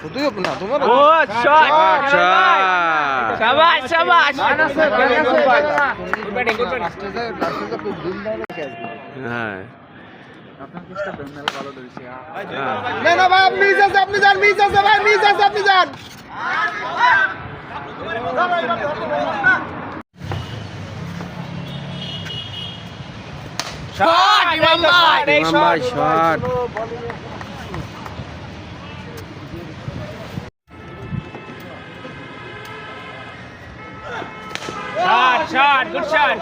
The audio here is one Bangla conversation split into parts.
শুধুই না তোমার ও শট আচ্ছা শাবাশ শাবাশ হ্যাঁ না না ভাই আপনি শট গুড শট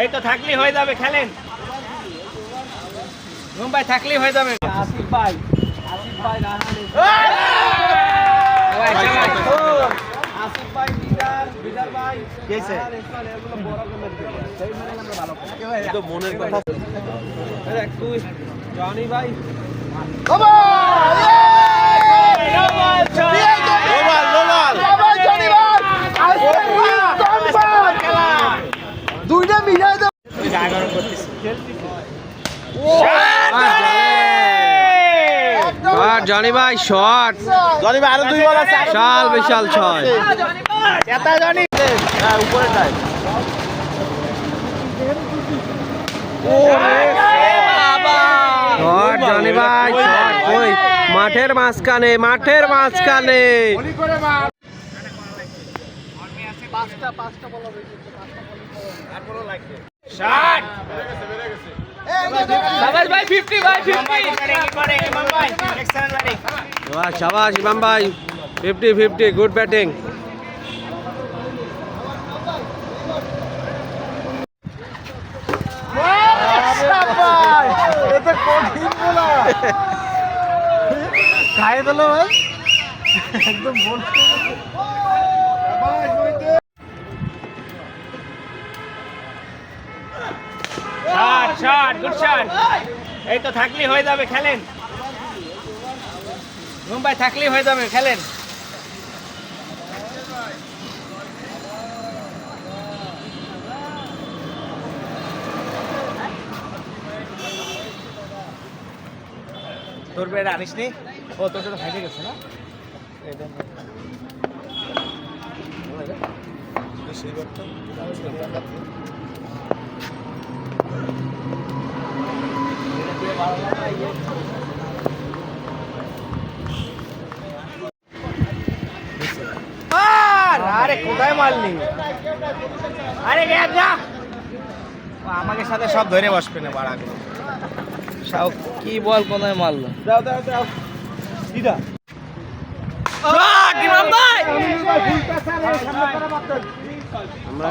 এই তো থাকলেই হয়ে যাবে খেলেন। মুম্বাই থাকলেই হয়ে যাবে। আসিফ ভাই আসিফ ভাই আসিফ ভাই বিদার বিদার ভাই। কেসে এগুলো বড় করে দিবে সেই মানে আমরা ভালো তো মনের কথা। তুই জনি ভাই। শট জনি ভাই শট। জনি ভাই আরও দুই বল আছে বিশাল বিশাল ছয়। চেতা জনি। হ্যাঁ উপরে টাই শট জনি ভাই শট ওই মাঠের মাঝখানে মাঠের মাঝখানে। শট সাবাস ভাই 50 ভাই 50 ইমাম শাবাশ ইমাম ভাই ফিফটি ফিফটি গুড ব্যাটিং খাই দিল ভাই। একদম বলতে শট গুড শট এই তো থাকলেই হয়ে যাবে খেলেন মুম্বাই থাকলেই হয়ে যাবে খেলেন তোর বেড়ে আনিস নি ও তোর তো ভাইজে গেছে না আর আরে কোথায় মারলি? আরে গে যা। আমাকে সাথে সব ধরে বসবে না বাড়াগুলো সাও কি বল কোথায় মারলো? দাও দাও দাও দিদা। ভাই! আমরা